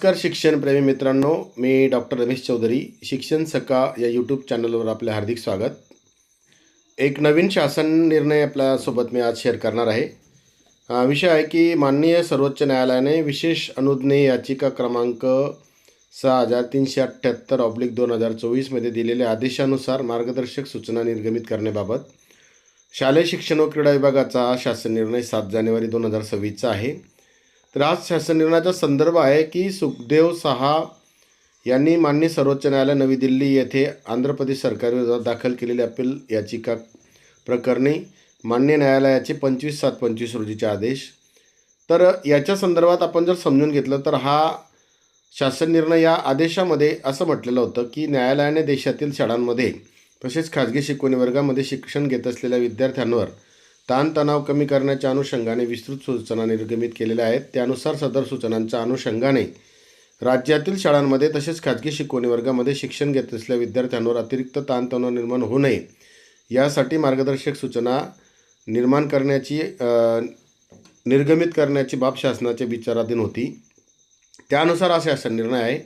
नमस्कार शिक्षणप्रेमी मित्रांनो. मी डॉक्टर रमेश चौधरी. शिक्षण सका या यूट्यूब चॅनलवर आपले हार्दिक स्वागत. एक नवीन शासन निर्णय आपल्यासोबत मी आज शेअर करणार आहे. हा विषय आहे की माननीय सर्वोच्च न्यायालयाने विशेष अनुज्ञेय याचिका क्रमांक सहा हजार तीनशे अठ्ठ्याहत्तर ऑब्लिक दोन हजार चोवीसमध्ये दिलेल्या आदेशानुसार मार्गदर्शक सूचना निर्गमित करण्याबाबत शालेय शिक्षण व क्रीडा विभागाचा शासन निर्णय सात जानेवारी दोन हजार सव्वीसचा आहे. तर आज शासन निर्णयाचा संदर्भ आहे की सुखदेव सहा यांनी मान्य सर्वोच्च न्यायालय नवी दिल्ली येथे आंध्र प्रदेश सरकारविरोधात दाखल केलेली अपील याचिका प्रकरणी मान्य न्यायालयाचे पंचवीस सात पंचवीस रोजीचे आदेश. तर याच्या संदर्भात आपण जर समजून घेतलं तर हा शासन निर्णय या आदेशामध्ये असं म्हटलेलं होतं की न्यायालयाने देशातील शाळांमध्ये तसेच खाजगी शिकवणी वर्गामध्ये शिक्षण घेत असलेल्या विद्यार्थ्यांवर ताणतणाव कमी करण्याच्या अनुषंगाने विस्तृत सूचना निर्गमित केलेल्या आहेत. त्यानुसार सदर सूचनांच्या अनुषंगाने राज्यातील शाळांमध्ये तसेच खाजगी शिकवणी वर्गामध्ये शिक्षण घेत असलेल्या विद्यार्थ्यांवर अतिरिक्त ताणतणाव निर्माण होऊ नये. यासाठी मार्गदर्शक सूचना निर्माण करण्याची निर्गमित करण्याची बाब शासनाच्या विचाराधीन होती. त्यानुसार असे असा निर्णय आहे.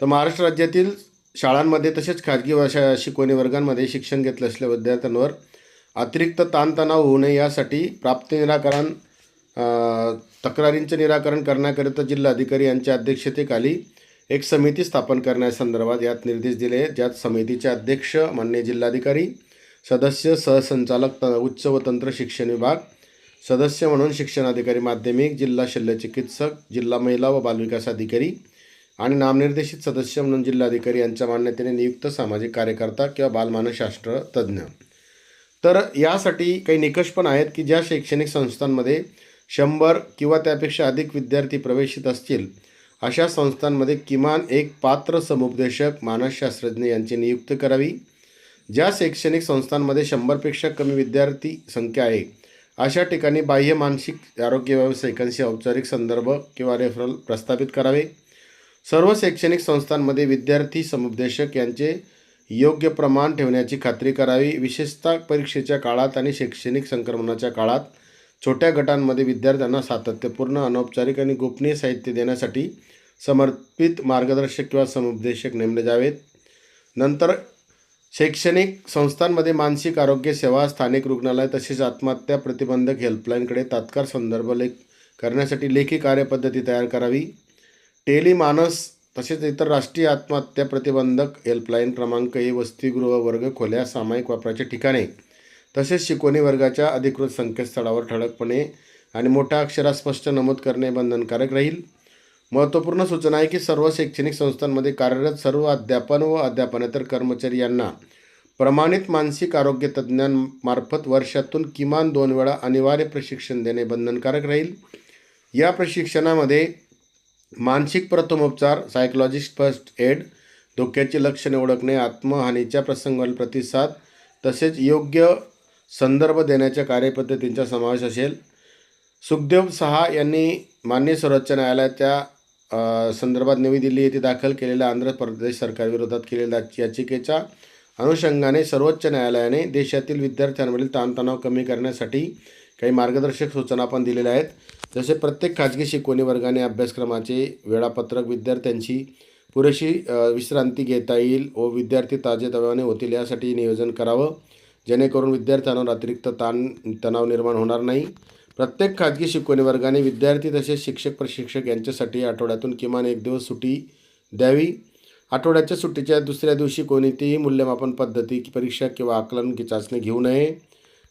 तर महाराष्ट्र राज्यातील शाळांमध्ये तसेच खाजगी व शा शिकवणी वर्गांमध्ये शिक्षण घेतलं असलेल्या विद्यार्थ्यांवर अतिरिक्त ताणतणाव होऊ नये यासाठी प्राप्त निराकरण तक्रारींचे निराकरण करण्याकरिता जिल्हाधिकारी यांच्या अध्यक्षतेखाली एक समिती स्थापन करण्यासंदर्भात यात निर्देश दिले. ज्यात समितीचे अध्यक्ष मान्य जिल्हाधिकारी सदस्य सहसंचालक त उच्च व तंत्र शिक्षण विभाग सदस्य म्हणून शिक्षणाधिकारी माध्यमिक जिल्हा शल्यचिकित्सक जिल्हा महिला व बालविकास अधिकारी आणि नामनिर्देशित सदस्य म्हणून जिल्हाधिकारी यांच्या मान्यतेने नियुक्त सामाजिक कार्यकर्ता किंवा बालमानसशास्त्र तज्ज्ञ. तर यासाठी काही निकष पण आहेत की ज्या शैक्षणिक संस्थांमध्ये शंभर किंवा त्यापेक्षा अधिक विद्यार्थी प्रवेशित असतील अशा संस्थांमध्ये किमान एक पात्र समुपदेशक मानसशास्त्रज्ञ यांची नियुक्ती करावी. ज्या शैक्षणिक संस्थांमध्ये शंभरपेक्षा कमी विद्यार्थी संख्या आहे अशा ठिकाणी बाह्य मानसिक आरोग्य व्यावसायिकांशी औपचारिक संदर्भ किंवा रेफरल प्रस्थापित करावे. सर्व शैक्षणिक संस्थांमध्ये विद्यार्थी समुपदेशक यांचे योग्य प्रमाण ठेवण्याची खात्री करावी. विशेषतः परीक्षेच्या काळात आणि शैक्षणिक संक्रमणाच्या काळात छोट्या गटांमध्ये विद्यार्थ्यांना सातत्यपूर्ण अनौपचारिक आणि गोपनीय साहित्य देण्यासाठी समर्पित मार्गदर्शक किंवा समुपदेशक नेमले जावेत. नंतर शैक्षणिक संस्थांमध्ये मानसिक आरोग्य सेवा स्थानिक रुग्णालय तसेच आत्महत्या प्रतिबंधक हेल्पलाईनकडे तात्काळ संदर्भ लेख करण्यासाठी लेखी कार्यपद्धती तयार करावी. टेलिमानस तसेच इतर राष्ट्रीय आत्महत्या प्रतिबंधक हेल्पलाईन क्रमांक ए वसतिगृह वर्ग खोल्या सामायिक वापराचे ठिकाणे. तसेच शिकवणी वर्गाच्या अधिकृत संकेतस्थळावर ठळकपणे आणि मोठ्या अक्षरात स्पष्ट नमूद करणे बंधनकारक राहील. महत्त्वपूर्ण सूचना आहे की सर्व शैक्षणिक संस्थांमध्ये कार्यरत सर्व अध्यापन व अध्यापनेतर कर्मचारी यांना प्रमाणित मानसिक आरोग्य तज्ज्ञांमार्फत वर्षातून किमान दोन वेळा अनिवार्य प्रशिक्षण देणे बंधनकारक राहील. या प्रशिक्षणामध्ये मानसिक प्रथमोपचार सायकोलॉजिस्ट फर्स्ट एड धोक्याची लक्षणे ओळखणे आत्महानीच्या प्रसंगावर प्रतिसाद तसेच योग्य संदर्भ देण्याच्या कार्यपद्धतींचा समावेश असेल. सुखदेव सहा यांनी मान्य सर्वोच्च न्यायालयाच्या संदर्भात नवी दिल्ली येथे दाखल केलेल्या आंध्र प्रदेश सरकारविरोधात केलेल्या याचिकेच्या अनुषंगाने सर्वोच्च न्यायालयाने देशातील विद्यार्थ्यांवरील ताणतणाव कमी करण्यासाठी काही मार्गदर्शक सूचना पण दिलेल्या आहेत. जसे प्रत्येक खाजगी शिकवणी वर्गाने अभ्यासक्रमाचे वेळापत्रक विद्यार्थ्यांची पुरेशी विश्रांती घेता येईल व विद्यार्थी ताजेतव्याने होतील यासाठी नियोजन करावं. जेणेकरून विद्यार्थ्यांवर अतिरिक्त ताण तणाव निर्माण होणार नाही. प्रत्येक खाजगी शिकवणी वर्गाने विद्यार्थी तसेच शिक्षक प्रशिक्षक यांच्यासाठी आठवड्यातून किमान एक दिवस सुटी द्यावी. आठवड्याच्या सुट्टीच्या दुसऱ्या दिवशी कोणतीही मूल्यमापन पद्धती परीक्षा किंवा आकलन की चाचणी घेऊ नये.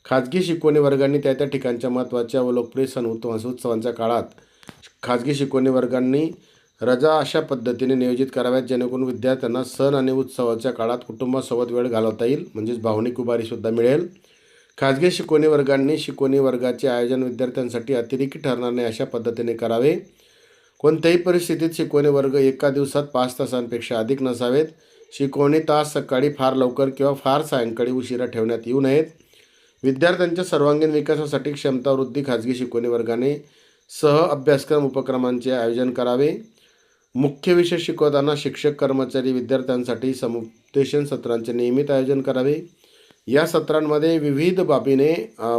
खाजगी शिकवणी वर्गांनी त्या त्या ठिकाणच्या महत्त्वाच्या व लोकप्रिय सण उत्तम उत्सवांच्या काळात खाजगी शिकवणी वर्गांनी रजा अशा पद्धतीने नियोजित कराव्यात जेणेकरून विद्यार्थ्यांना सण आणि उत्सवाच्या काळात कुटुंबासोबत वेळ घालवता येईल म्हणजेच भावनिक उभारीसुद्धा मिळेल. खाजगी शिकवणी वर्गांनी शिकवणी वर्गाचे आयोजन विद्यार्थ्यांसाठी अतिरेकी ठरणार नाही अशा पद्धतीने करावे. कोणत्याही परिस्थितीत शिकवणी वर्ग एका दिवसात पाच तासांपेक्षा अधिक नसावेत. शिकवणी तास सकाळी फार लवकर किंवा फार सायंकाळी उशिरा ठेवण्यात येऊ नयेत. विद्यार्थ्यांच्या सर्वांगीण विकासासाठी क्षमतावृद्धी खाजगी शिकवणी वर्गाने सह अभ्यासक्रम उपक्रमांचे आयोजन करावे. मुख्य विषय शिकवताना शिक्षक कर्मचारी विद्यार्थ्यांसाठी समुपदेशन सत्रांचे नियमित आयोजन करावे. या सत्रांमध्ये विविध बाबीने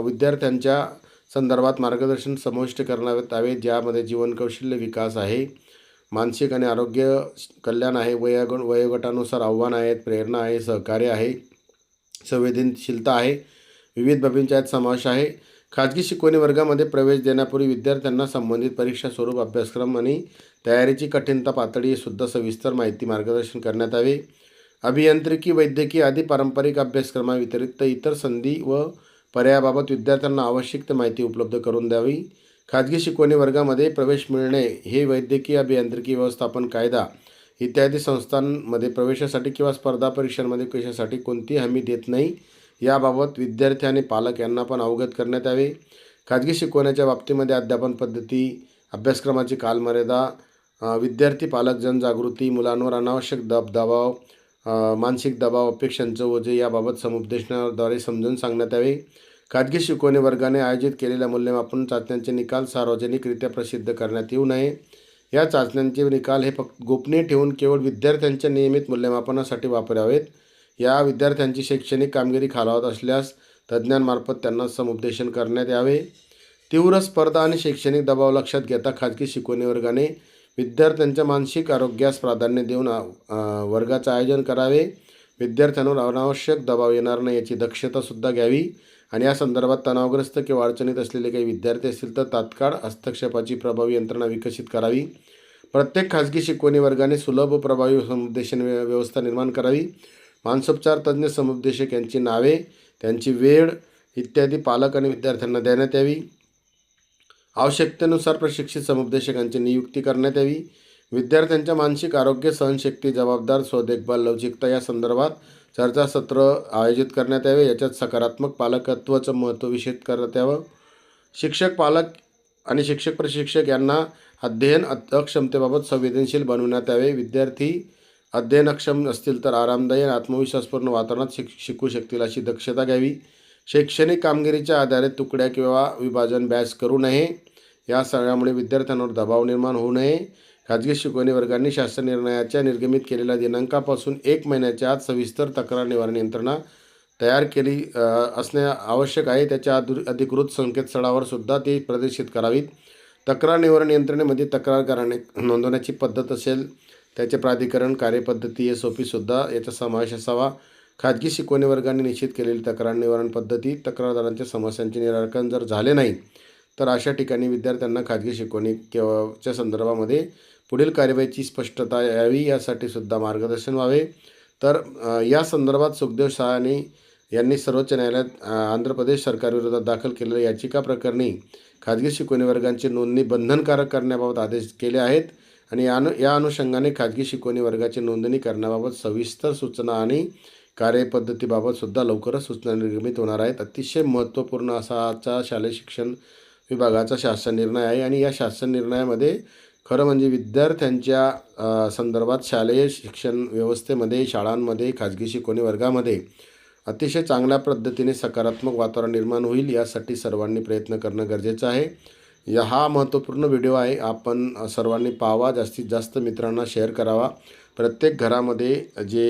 विद्यार्थ्यांच्या संदर्भात मार्गदर्शन समाविष्ट करण्यात यावे ज्यामध्ये जीवनकौशल्य विकास आहे मानसिक आणि आरोग्य कल्याण आहे वयोग वयोगटानुसार आव्हान आहेत प्रेरणा आहे सहकार्य आहे संवेदनशीलता आहे विविध बाबींचा यात समावेश आहे. खाजगी शिकवणी वर्गामध्ये प्रवेश देण्यापूर्वी विद्यार्थ्यांना संबंधित परीक्षा स्वरूप अभ्यासक्रम आणि तयारीची कठीणता पातळी सुद्धा सविस्तर माहिती मार्गदर्शन करण्यात यावे. अभियांत्रिकी वैद्यकीय आदी पारंपरिक अभ्यासक्रमाव्यतिरिक्त इतर संधी व पर्यायाबाबत विद्यार्थ्यांना आवश्यक ते माहिती उपलब्ध करून द्यावी. खाजगी शिकवणी वर्गामध्ये प्रवेश मिळणे हे वैद्यकीय अभियांत्रिकी व्यवस्थापन कायदा इत्यादी संस्थांमध्ये प्रवेशासाठी किंवा स्पर्धा परीक्षांमध्ये कशासाठी कोणती हमी देत नाही. याबाबत विद्यार्थी आणि पालक यांना पण अवगत करण्यात यावे. खाजगी शिकवण्याच्या बाबतीमध्ये अध्यापन पद्धती अभ्यासक्रमाची कालमर्यादा विद्यार्थी पालक जनजागृती मुलांवर अनावश्यक दब दबाव मानसिक दबाव अपेक्षांचं ओझे याबाबत समुपदेशनाद्वारे समजून सांगण्यात यावे. खाजगी शिकवणी वर्गाने आयोजित केलेल्या मूल्यमापन चाचण्यांचे निकाल सार्वजनिकरित्या प्रसिद्ध करण्यात येऊ नये. या चाचण्यांचे निकाल हे फक्त गोपनीय ठेवून केवळ विद्यार्थ्यांच्या नियमित मूल्यमापनासाठी वापरावेत. या विद्यार्थ्यांची शैक्षणिक कामगिरी खालावत असल्यास तज्ज्ञांमार्फत त्यांना समुपदेशन करण्यात यावे. तीव्र स्पर्धा आणि शैक्षणिक दबाव लक्षात घेता खाजगी शिकवणी वर्गाने विद्यार्थ्यांच्या मानसिक आरोग्यास प्राधान्य देऊन वर्गाचं आयोजन करावे. विद्यार्थ्यांवर अनावश्यक दबाव येणार नाही याची दक्षतासुद्धा घ्यावी. आणि या संदर्भात तणावग्रस्त किंवा अडचणीत असलेले काही विद्यार्थी असतील तर तात्काळ हस्तक्षेपाची प्रभावी यंत्रणा विकसित करावी. प्रत्येक खाजगी शिकवणी वर्गाने सुलभ प्रभावी समुपदेशन व्यवस्था निर्माण करावी. मानसोपचार तज्ज्ञ समुपदेशक यांची नावे त्यांची वेळ इत्यादी पालक आणि विद्यार्थ्यांना देण्यात यावी. आवश्यकतेनुसार प्रशिक्षित समुपदेशकांची नियुक्ती करण्यात यावी. विद्यार्थ्यांच्या मानसिक आरोग्य सहनशक्ती जबाबदार स्वदेखभाल लवचिकता या संदर्भात चर्चासत्र आयोजित करण्यात यावे. याच्यात सकारात्मक पालकत्वाचं महत्त्व विषयित करण्यात यावं. शिक्षक पालक आणि शिक्षक प्रशिक्षक यांना अध्ययन अक्षमतेबाबत संवेदनशील बनवण्यात यावे. विद्यार्थी अध्ययनक्षम असतील तर आरामदायी आणि आत्मविश्वासपूर्ण वातावरणात शिक शिकू शकतील अशी दक्षता घ्यावी. शैक्षणिक कामगिरीच्या आधारे तुकड्या किंवा विभाजन बॅच करू नये. या सगळ्यामुळे विद्यार्थ्यांवर दबाव निर्माण होऊ नये. खाजगी शिकवणी वर्गांनी शासन निर्णयाच्या निर्गमित केलेल्या दिनांकापासून एक महिन्याच्या आत सविस्तर तक्रार निवारण यंत्रणा तयार केली असणे आवश्यक आहे. त्याच्या अधु अधिकृत संकेतस्थळावर सुद्धा ती प्रदर्शित करावीत. तक्रार निवारण यंत्रणेमध्ये तक्रार करणे नोंदवण्याची पद्धत असेल त्याचे प्राधिकरण कार्यपद्धती एस ओ पीसुद्धा याचा समावेश असावा. खाजगी शिकवणी वर्गाने निश्चित केलेली तक्रार निवारण पद्धती तक्रारदारांच्या समस्यांचे निराकरण जर झाले नाही तर अशा ठिकाणी विद्यार्थ्यांना खाजगी शिकवणी किंवा च्या संदर्भामध्ये पुढील कार्यवाहीची स्पष्टता यावी यासाठी सुद्धा मार्गदर्शन व्हावे. तर या संदर्भात सुखदेव शहानी यांनी सर्वोच्च न्यायालयात आंध्र प्रदेश सरकारविरोधात दाखल केलेल्या याचिका प्रकरणी खाजगी शिकवणी वर्गांची नोंदणी बंधनकारक करण्याबाबत आदेश केले आहेत. आणि या अनु या अनुषंगाने खाजगी शिकवणी वर्गाची नोंदणी करण्याबाबत सविस्तर सूचना आणि कार्यपद्धतीबाबत सुद्धा लवकरच सूचना निर्गमित होणार आहेत. अतिशय महत्त्वपूर्ण असा आजचा शालेय शिक्षण विभागाचा शासन निर्णय आहे आणि या शासन निर्णयामध्ये खरं म्हणजे विद्यार्थ्यांच्या संदर्भात शालेय शिक्षण व्यवस्थेमध्ये शाळांमध्ये खाजगी शिकवणी वर्गामध्ये अतिशय चांगल्या पद्धतीने सकारात्मक वातावरण निर्माण होईल यासाठी सर्वांनी प्रयत्न करणं गरजेचं आहे. या हा महत्त्वपूर्ण व्हिडिओ आहे. आपण सर्वांनी पाहावा. जास्तीत जास्त मित्रांना शेअर करावा. प्रत्येक घरामध्ये जे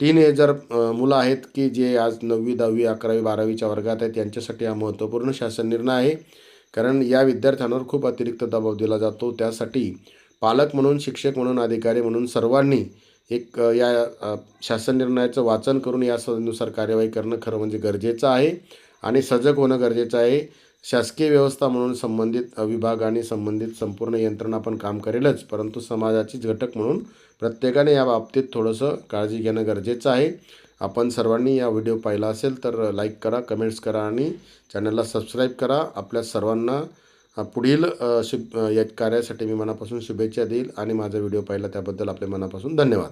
टीन एजर मुलं आहेत की जे आज नववी दहावी अकरावी बारावीच्या वर्गात आहेत त्यांच्यासाठी हा महत्त्वपूर्ण शासन निर्णय आहे. कारण या विद्यार्थ्यांवर खूप अतिरिक्त दबाव दिला जातो. त्यासाठी पालक म्हणून शिक्षक म्हणून अधिकारी म्हणून सर्वांनी एक या शासन निर्णयाचं वाचन करून यानुसार कार्यवाही करणं खरं म्हणजे गरजेचं आहे. आणि सजग होणं गरजेचं आहे. शासकीय व्यवस्था म्हणून संबंधित विभाग आणि संबंधित संपूर्ण यंत्रणा पण काम करेलच परंतु समाजाचीच घटक म्हणून प्रत्येकाने या बाबतीत थोडंसं काळजी घेणं गरजेचं आहे. आपण सर्वांनी या व्हिडिओ पाहिला असेल तर लाईक करा कमेंट्स करा आणि चॅनलला सबस्क्राईब करा. आपल्या सर्वांना पुढील शुभ या कार्यासाठी मी मनापासून शुभेच्छा देईल आणि माझा व्हिडिओ पाहिला त्याबद्दल आपल्या मनापासून धन्यवाद.